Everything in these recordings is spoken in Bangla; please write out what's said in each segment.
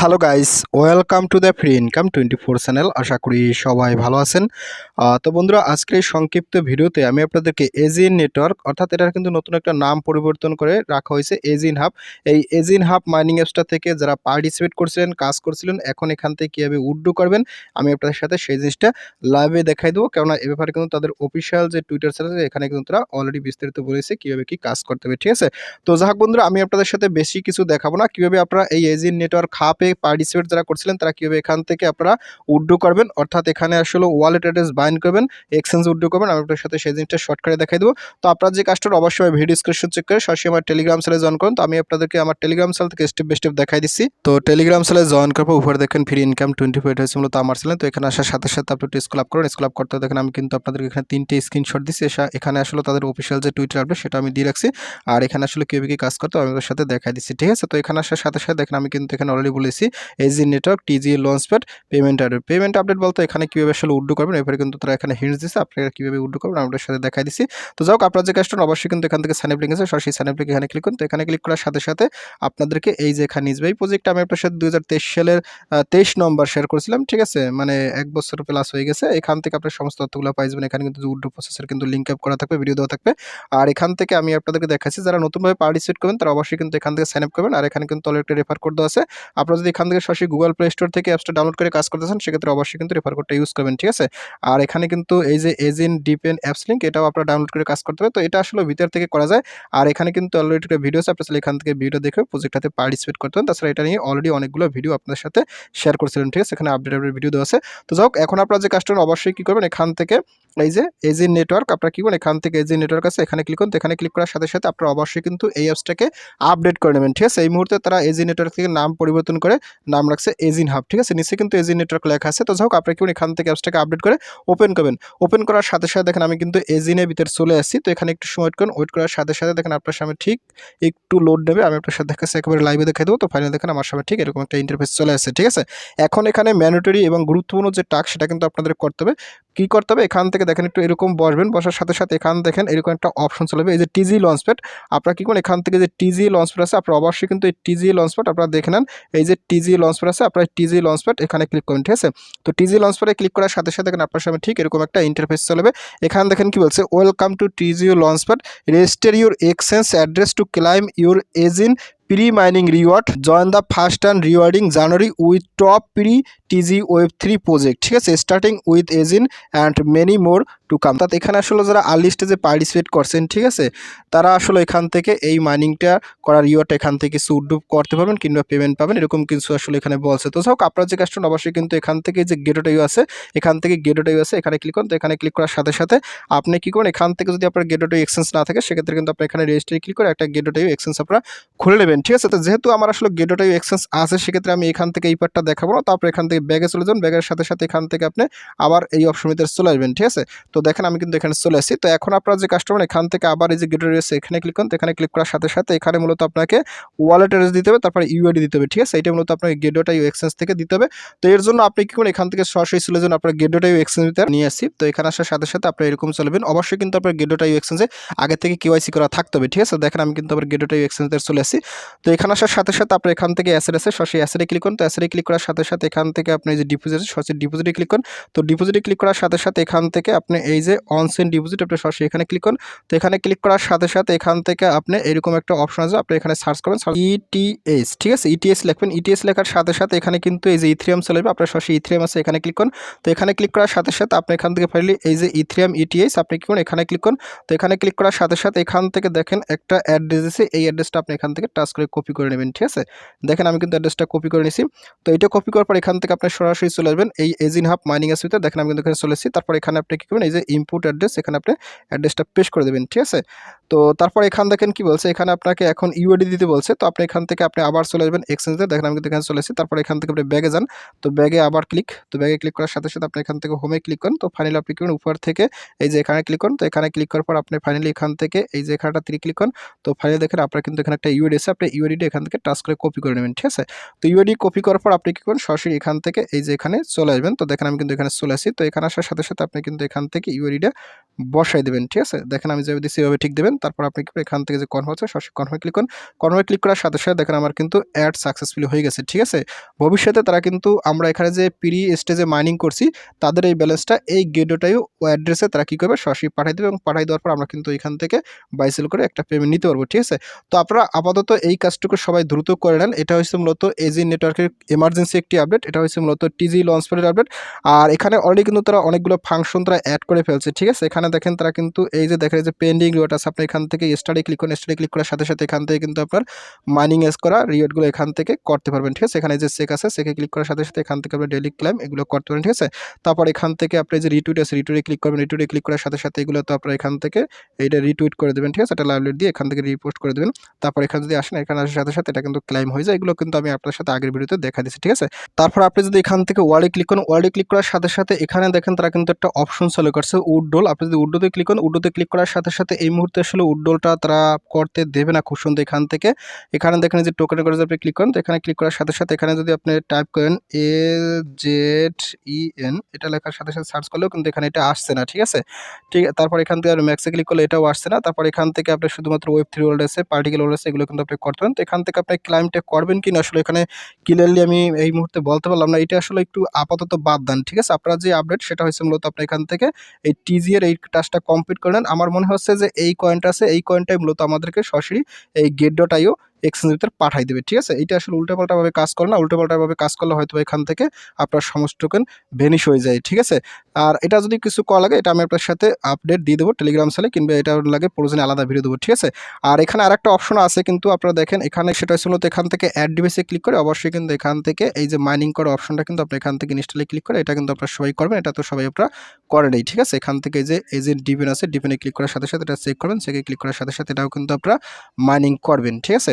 Hello guys welcome to the free income twenty four channel আশা করি সবাই ভালো আছেন। তো বন্ধুরা, আজকের সংক্ষিপ্ত ভিডিওতে আমি আপনাদেরকে এজিন নেটওয়ার্ক অর্থাৎ এটার কিন্তু নতুন একটা নাম পরিবর্তন করে রাখা হয়েছে এজিন হাব এই এজিন হাব মাইনিং অ্যাপসটা থেকে যারা পার্টিসিপেট করছিলেন, কাজ করছিলেন, এখন এখান থেকে কীভাবে উড্ডু করবেন, আমি আপনাদের সাথে সেই জিনিসটা লাইভে দেখাই দেবো। কেননা এ ব্যাপারে কিন্তু তাদের অফিসিয়াল যে টুইটার চ্যানেল এখানে কিন্তু তারা অলরেডি বিস্তারিত বলেছে কীভাবে কি কাজ করতে হবে, ঠিক আছে? তো যাই বন্ধুরা, আমি আপনাদের সাথে বেশি কিছু দেখাবো না। কীভাবে আপনারা এই এজিন নেটওয়ার্ক হাবে পার্টিসিপেট যারা করছিলেন, তারা কীভাবে এখান থেকে আপনারা উড্ডু করবেন? অর্থাৎ এখানে আসলে ওয়ালেট অ্যাড্রেস বাইন্ড করবেন এক্সচেঞ্জ উড্ডু করবেন, আমি আপনার সাথে সেই জিনিসটা শর্টকাটে দেখাই দেবো। তো আপনার যে কাজটা অবশ্যই ভিডিও ডিসক্রিপশন চেক করে সরাসরি আমার টেলিগ্রাম চ্যানেলে জয়েন করুন। তো আমি আপনাদেরকে আমার টেলিগ্রাম চ্যানেল থেকে স্টেপ বাই স্টেপ দেখাই দিচ্ছি। তো টেলিগ্রাম চ্যানেলে জয়েন করার পর উপরে দেখেন ফ্রি ইনকাম টোয়েন্টি ফাইভ হয়েছে, মূলত আমার চ্যানেল তো এখানে আসার সাথে সাথে আপনি একটু স্কুল আপ করুন। স্কুল আপ করতে দেখেন আমি কিন্তু আপনাদেরকে এখানে তিনটে স্ক্রিনশট দিচ্ছি। এখানে আসলে তাদের অফিসিয়াল যে টুইটার আপডেট সেটা আমি দিয়ে রাখছি। আর এখানে আসলে কেউ কি কাজ করতে আমি সাথে দেখাই দিচ্ছি, ঠিক আছে? তো এখানে আসার সাথে সাথে দেখেন আমি কিন্তু এখানে অলরেডি বলেছি AG network TG launch pad payment update payment update বলতে এখানে কীভাবে আসলে উড্ডু করবেন এবারে কিন্তু তারা এখানে হিন্টস দিচ্ছে আপনারা কীভাবে উড্ডু করবেন আমি আপনাদের সাথে দেখাই দিচ্ছি তো হোক, আপনার যে কাজটা অবশ্যই কিন্তু এখান থেকে সাইন লিঙ্ক আছে, সরাসরি সাইন লিঙ্ক এখানে ক্লিক করুন। তো এখানে ক্লিক করার সাথে সাথে আপনাদেরকে এই যে এখানে নিজবে এই প্রজেক্টটা আমি আপনার সাথে দু হাজার তেইশ সালের তেইশ নম্বর শেয়ার করেছিলাম, ঠিক আছে? মানে এক বছর প্লাস হয়ে গেছে। এখান থেকে আপনার সমস্ত তথ্যগুলো পাই যাবেন। এখানে কিন্তু উড্ডু প্রসেসের কিন্তু লিঙ্ক আপ করা থাকবে ভিডিও দেওয়া থাকবে। আর এখান থেকে আমি আপনাদেরকে দেখাচ্ছি, যারা নতুনভাবে পার্টিসিপেট করবেন, তারা অবশ্যই কিন্তু এখান থেকে সাইন আপ করবেন। আর এখানে কিন্তু অলরেডি রেফার কোড দেওয়া আছে। আপনারা যদি এখান থেকে সরাসরি গুগল প্লে স্টোর থেকে অ্যাপসটা ডাউনলোড করে কাজ করতেছেন সেক্ষেত্রে অবশ্যই কিন্তু রেফার কোডটা ইউজ করবেন, ঠিক আছে? আর এখানে কিন্তু এই যে এজিন ডিপেন অ্যাপস লিঙ্ক এটাও আপনারা ডাউনলোড করে কাজ করতে হবে। তো এটা আসলে ভিতর থেকে করা যায়। আর এখানে কিন্তু অলরেডি একটা ভিডিও আছে আপনারা এখান থেকে ভিডিও দেখে প্রজেক্টটাতে পার্টিসিপেট করতে হবে তাছাড়া এটা নিয়ে অলরেডি অনেকগুলো ভিডিও আপনাদের সাথে শেয়ার করছিলেন ঠিক আছে? এখানে আপডেট আপডেট ভিডিও দেওয়া আছে। তো যাই হোক, এখন আপনারা যে কাজটা অবশ্যই কী করবেন? এখান থেকে এই যে এজি নেটওয়ার্ক আপনারা কি করবেন? এখান থেকে এজি নেটওয়ার্ক আছে, এখানে ক্লিক করুন। এখানে ক্লিক করার সাথে সাথে আপনারা অবশ্যই কিন্তু এই অ্যাপসটাকে আপডেট করে নেবেন, ঠিক আছে? এই মুহূর্তে তারা এজি নেটওয়ার্ক থেকে নাম পরিবর্তন করে নাম রাখছে এজিন হাব, ঠিক আছে? নিচে কিন্তু এজি নেটওয়ার্ক লেখা আছে। তো যাই হোক, আপনারা কি এখান থেকে অ্যাপসটাকে আপডেট করে ওপেন করবেন। ওপেন করার সাথে সাথে দেখেন আমি কিন্তু এজিনের ভিতরে চলে আসছি। তো এখানে একটু সময় করুন। ওয়েট করার সাথে সাথে দেখেন আপনার সামনে ঠিক একটু লোড নেবে। আমি আপনার সাথে দেখাচ্ছি, একেবারে লাইভে দেখাই দেবো। তো ফাইনাল দেখেন আমার সামনে ঠিক এরকম একটা ইন্টারফেস চলে আসছে, ঠিক আছে? এখন এখানে ম্যান্ডেটরি এবং গুরুত্বপূর্ণ যে টাস্ক সেটা কিন্তু আপনাদের করতে হবে। কী করতে হবে? এখান থেকে দেখেন একটু এরকম বসবেন। বসার সাথে সাথে এখান দেখেন এরকম একটা অপশন চলে এই যে টিজি লঞ্চপ্যাড আপনারা কী করেন? এখান থেকে যে টিজি লঞ্চপ্যাড আছে, আপনারা অবশ্যই কিন্তু এই টিজি লঞ্চপ্যাড আপনারা দেখে নেন। এই যে টিজি লঞ্চপ্যাড আছে, আপনারা টিজি লঞ্চপ্যাড এখানে ক্লিক করুন ঠিক আছে? তো টিজি লঞ্চপ্যাডে ক্লিক করার সাথে সাথে আপনার সামনে ঠিক এরকম একটা ইন্টারফেস চলবে এখানে দেখেন কি বলছে welcome to TG launchpad register your exchange address to claim your AGIN pre mining reward join the first and rewarding January with top pre TG web three project ঠিক আছে starting with AGIN and many more to come অর্থাৎ এখানে আসলে যারা আর্লি স্টেজে পার্টিসিপেট করছেন, ঠিক আছে, তারা আসলে এখান থেকে এই মাইনিংটা করার রিওয়ার্ডটা এখান থেকে কিছু উড্ডুপ করতে পারবেন কিংবা পেমেন্ট পাবেন, এরকম কিছু আসলে এখানে বলছে। তো হোক আপনার যে কাজটা অবশ্যই কিন্তু এখান থেকে যে গেটোটা ইউ আছে, এখান থেকে গেটোটা ইউ আছে, এখানে ক্লিক করুন, তো এখানে ক্লিক করার সাথে সাথে আপনি কি করেন এখান থেকে যদি আপনার গেটোটা এক্সচেঞ্জ না থাকে, সেক্ষেত্রে কিন্তু আপনি এখানে রেজিস্ট্রি ক্লিক করে একটা গেটোটা ইউ এক্সচেঞ্জ আপনারা খুলে নেবেন। ঠিক আছে? তো যেহেতু আমার আসলে গেটোটা ইউ এক্সচেঞ্জ আছে, সেক্ষেত্রে আমি এখান থেকে এই পার্টটা দেখাবো না। তারপর এখান থেকে ব্যাগে চলে যান ব্যাগের সাথে সাথে এখান থেকে আপনি আবার এই অপশন ভিতরে চলে আসবেন, ঠিক আছে? তো দেখেন, আমি কিন্তু এখানে চলে আসছি। তো এখন আপনার যে কাস্টমার এখান থেকে আবার এই যে গেটো রয়েছে, এখানে ক্লিক করুন। এখানে ক্লিক করার সাথে সাথে এখানে মূলত আপনাকে ওয়ালেট অ্যাড্রেস দিতে হবে, তারপরে ইউআইডি দিতে হবে, ঠিক আছে? এটা মূলত আপনাকে গেটোটা ইউ এক্সচেঞ্জ থেকে দিতে হবে। তো এর জন্য আপনি কি করুন এখান থেকে সরাসরি চলে যান, আপনার গেটোটা ইউ এক্সচেঞ্জ ভিতরে নিয়ে আসছি। তো এখানে আসার সাথে সাথে আপনি এরকম চলবেন অবশ্যই কিন্তু আপনার গেটোটা ইউ এক্সচেঞ্জে আগে থেকে কেওয়াইসি করা থাকতে হবে, ঠিক আছে? দেখেন, আমি কিন্তু আবার গেটোটা ইউ এক্সচেঞ্জে চলে আসছি। তো এখানে আসার সাথে সাথে আপনি এখান থেকে অ্যাসেট আছে সরাসরি অ্যাসেটে ক্লিক করুন। তো অ্যাসেটে ক্লিক করার সাথে সাথে এখান থেকে আপনি যে ডিপোজিট আছে সরাসরি ডিপোজিটে ক্লিক করুন। তো ডিপোজিটে ক্লিক করার সাথে সাথে এখান থেকে আপনি এই যে অনসেন ডিপোজিট আপনি সরাসরি এখানে ক্লিক করুন। তো এখানে ক্লিক করার সাথে সাথে এখান থেকে আপনি এরকম একটা অপশন আছে, আপনি এখানে সার্চ করবেন ইটিএস ঠিক আছে? ইটিএস লিখবেন। ইটিএস লেখার সাথে সাথে এখানে কিন্তু এই যে ইথ্রিয়াম চলে যাবে আপনার সরাসরি ইথ্রিয়াম আছে, এখানে ক্লিক করুন। তো এখানে ক্লিক করার সাথে সাথে আপনি এখান থেকে ফাইনালি এই যে ইথ্রিয়াম ইটিএস আপনি কি করুন? এখানে ক্লিক করুন। তো এখানে ক্লিক করার সাথে সাথে এখান থেকে দেখেন একটা অ্যাড্রেস আছে। এই অ্যাড্রেসটা আপনি এখান থেকে টাচ করে কপি করে নেবেন, ঠিক আছে? দেখেন আমি কিন্তু অ্যাড্রেসটা কপি করে নিছি। তো এটা কপি করার পর এখান থেকে আপনি সরাসরি চলে আসবেন। এই এজিন হাফ মাইনিং ভিতরে দেখেন আমি কিন্তু এখানে চলে এসেছি। তারপর এখানে আপনি কি করবেন? এই যে ইনপুট অ্যাড্রেস এখানে আপনি অ্যাড্রেসটা পেশ করে দেবেন, ঠিক আছে? তো তারপর এখান দেখেন কি বলছে? এখানে আপনাকে এখন ইউআইডি দিতে বলছে। তো আপনি এখান থেকে আপনি আবার চলে আসবেন এক্সচেঞ্জে দেখেন আমি কিন্তু এখানে চলে এসেছি। তারপর এখান থেকে আপনি ব্যাগে যান। তো ব্যাগে আবার ক্লিক তো ব্যাগে ক্লিক করার সাথে সাথে আপনি এখান থেকে হোমে ক্লিক করুন। তো ফাইনালি আপনি করুন উপর থেকে এই যে এখানে ক্লিক করুন। তো এখানে ক্লিক করার পর আপনি ফাইনালি এখান থেকে এই যে এখানটা তিনি ক্লিক করুন। তো ফাইনালি দেখেন আপনার কিন্তু এখানে একটা ইউআইডি আছে। আপনি ইউআইডিটা এখান থেকে টাচ করে কপি করে নেবেন। ঠিক আছে? তো ইউআইডি কপি করার পর আপনি কী করবেন? সরাসরি এখান থেকে এই যে এখানে চলে আসবেন। তো দেখেন আমি কিন্তু এখানে চলে আসি তো এখানে আসার সাথে সাথে আপনি কিন্তু এখান থেকে ইউআইডিটা বসাই দেবেন। ঠিক আছে? দেখেন আমি যেভাবে দিচ্ছি সেভাবে ঠিক দেবেন। তারপর আপনি এখান থেকে যে আছে, সরাসরি কনফার্মে ক্লিক করুন। কনফার্মে ক্লিক করার সাথে সাথে দেখেন আমার কিন্তু অ্যাড সাকসেসফুলি হয়ে গেছে, ঠিক আছে? ভবিষ্যতে তারা কিন্তু আমরা এখানে যে প্রি স্টেজে মাইনিং করছি, তাদের এই ব্যালেন্সটা এই গেডোটাইও অ্যাড্রেসে তারা কী করবে? সরাসরি পাঠিয়ে দেবে এবং পাঠিয়ে দেওয়ার পর আমরা কিন্তু এখান থেকে বাইসেল করে একটা পেমেন্ট নিতে পারব, ঠিক আছে? তো আপনারা আপাতত এই কাজটুকু সবাই দ্রুত করে নেন। এটা হচ্ছে মূলত এজি নেটওয়ার্কের এমার্জেন্সি একটি আপডেট এটা হচ্ছে মূলত টিজি লঞ্চ প্যাডের আপডেট আর এখানে অলরেডি কিন্তু তারা অনেকগুলো ফাংশন তারা অ্যাড করে ফেলছে, ঠিক আছে? এখানে দেখেন তারা কিন্তু এই যে দেখেন যে পেন্ডিং রিওয়ার্ড আছে, আপনি এখান থেকে স্টাডি ক্লিক করেন স্টাডি ক্লিক করার সাথে সাথে এখান থেকে কিন্তু আপনার মাইনিং এস করা রিওয়ার্ডগুলো এখান থেকে করতে পারবেন, ঠিক আছে? এখানে যে চেক আছে চেকে ক্লিক করার সাথে সাথে এখান থেকে আপনি ডেলি ক্লাইম এগুলো করতে পারেন ঠিক আছে? তারপর এখান থেকে আপনি যে রিটুইট আছে রিটুইটে ক্লিক করবেন রিটুইটে ক্লিক করার সাথে সাথে এগুলো তো আপনার এখান থেকে এইটা রিটুইট করে দেবেন, ঠিক আছে? এটা লাইভলেট দিয়ে এখান থেকে রিপোস্ট করে দেবেন। তারপর এখানে যদি আসেন, এখানে আসার সাথে সাথে এটা কিন্তু ক্লাইম হয়ে যায়। এগুলো কিন্তু আমি আপনার সাথে আগের ভিডিওতে দেখা দিচ্ছি ঠিক আছে? তারপর আপনি যদি এখান থেকে ওয়ার্ডে ক্লিক করেন ওয়ার্ডে ক্লিক করার সাথে সাথে এখানে দেখেন তারা কিন্তু একটা অপশন চালু করছে, উড্ডোল। আপনি যদি উড্ডোতে ক্লিক করেন উড্ডোতে ক্লিক করার সাথে সাথে এই মুহূর্তে আসলে উড্ডোলটা তারা করতে দেবে না খুব সুন্দর এখান থেকে। এখানে দেখেন যে টোকেন করে আপনি ক্লিক করেন, তো এখানে ক্লিক করার সাথে সাথে এখানে যদি আপনি টাইপ করেন এ জেড ই এন এটা লেখার সাথে সাথে সার্চ করলেও কিন্তু এখানে এটা আসছে না, ঠিক আছে? ঠিক, তারপর এখান থেকে আর ম্যাক্সে ক্লিক করলে এটাও আসছে না। তারপর এখান থেকে আপনি শুধুমাত্র ওয়েব থ্রি ওয়ার্ল্ড আছে পার্টিকেল ওয়ার্ল্ড আছে, এগুলো কিন্তু আপনি করতে পারেন। তো এখান থেকে আপনি ক্লাইমটা করবেন কি না, আসলে এখানে ক্লিয়ারলি আমি এই মুহূর্তে বলতে পারলাম না। এটা আসলে একটু আপাতত বাদ দেন, ঠিক আছে? আপনারা যে আপডেট সেটা হচ্ছে মূলত আপনি এখান থেকে এই টিজি এর এই টাস্কটা কমপ্লিট করে নেন। আমার মনে হচ্ছে যে এই কয়েনটা আছে এই কয়েনটাই মূলত আমাদেরকে সরাসরি এই গেট ডট আইও এক্সচেঞ্জ ভিতরে পাঠাই দেবে, ঠিক আছে? এটা আসলে উল্টোপাল্টাভাবে কাজ করে না, উল্টোপাল্টাভাবে কাজ করলে হয়তো এখান থেকে আপনার সমস্ত টোকেন ভেনিশ হয়ে যায়, ঠিক আছে? আর এটা যদি কিছু করা লাগে, এটা আমি আপনার সাথে আপডেট দিয়ে দেবো টেলিগ্রাম সালে কিংবা এটা লাগে প্রয়োজনে আলাদা ভিডিও দেবো, ঠিক আছে? আর এখানে আর একটা অপশন আছে কিন্তু আপনারা দেখেন, এখানে সেটা হচ্ছে মূলত এখান থেকে অ্যাড ডিভাইসে ক্লিক করে, অবশ্যই কিন্তু এখান থেকে এই যে মাইনিং করার অপশনটা কিন্তু আপনি এখান থেকে ইনস্টলে ক্লিক করে, এটা কিন্তু আপনারা সবাই করবেন, এটা তো সবাই আপনারা করেনই ঠিক আছে? এখান থেকে যে এই যে ডিপেন আছে ডিপেনে ক্লিক করার সাথে সাথে এটা চেক করবেন চেকে ক্লিক করার সাথে সাথে এটাও কিন্তু আপনারা মাইনিং করবেন, ঠিক আছে?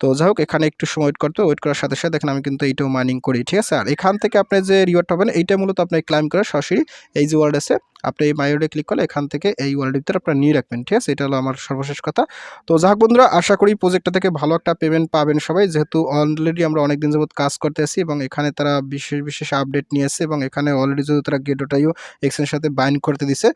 তো যাই হোক এখানে একটু সময় ওয়েট করতে ওয়েট করার সাথে সাথে দেখেন আমি কিন্তু এইটাও মাইনিং করি, ঠিক আছে? আর এখান থেকে আপনি যে রিওয়ার্ড পাবেন, এইটা মূলত আপনি ক্লাইম করে সরাসরি এই যে ওয়ার্ড আছে, আপনি এই মাইওডে ক্লিক করলে এখান থেকে এই ওয়ার্ল্ডের ভিতরে আপনারা নিয়ে রাখবেন, ঠিক আছে? এটা হলো আমার সর্বশেষ কথা। তো যাই হোক বন্ধুরা, আশা করি প্রজেক্টটা থেকে ভালো একটা পেমেন্ট পাবেন সবাই, যেহেতু অলরেডি আমরা অনেক দিন যাবত কাজ করতে আছি এবং এখানে তারা বিশেষ বিশেষ আপডেট নিয়ে এসেছে এবং এখানে অলরেডি যদি তারা গেটোটাইও এক্সের সাথে বাইন্ড করতে দিছে।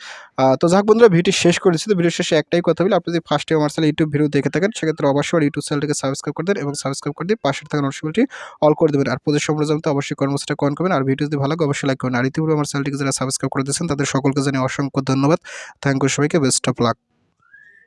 তো যাই হোক বন্ধুরা ভিডিও শেষ করে দিচ্ছি তো ভিডিও শেষে একটাই কথা বলি, আপনি যদি ফার্স্ট আমার চ্যানেল ইউটিউব ভিডিও দেখে থাকেন, সেক্ষেত্রে অবশ্যই ইউটিউব চ্যানেলটিকে সাবস্ক্রাইব করে দেন এবং সাবস্ক্রাইব করে দিয়ে পাশে থাকা নোটিফিকেশনটি অল করে দেবেন। আর প্রদেশ সম্পর্কে জানতে অবশ্যই কর্মসূচিটা কমেন্ট করবেন। আর ভিডিও যদি ভালো লাগে, অবশ্যই লাইক করবেন আর ইতিপূর্বে আমার চ্যানেলটিকে যারা সাবস্ক্রাইব করে দিয়েছেন, তাদের সকলকে জানিয়ে অসংখ্য ধন্যবাদ। থ্যাংক ইউ সবাইকে বেস্ট অফ লাক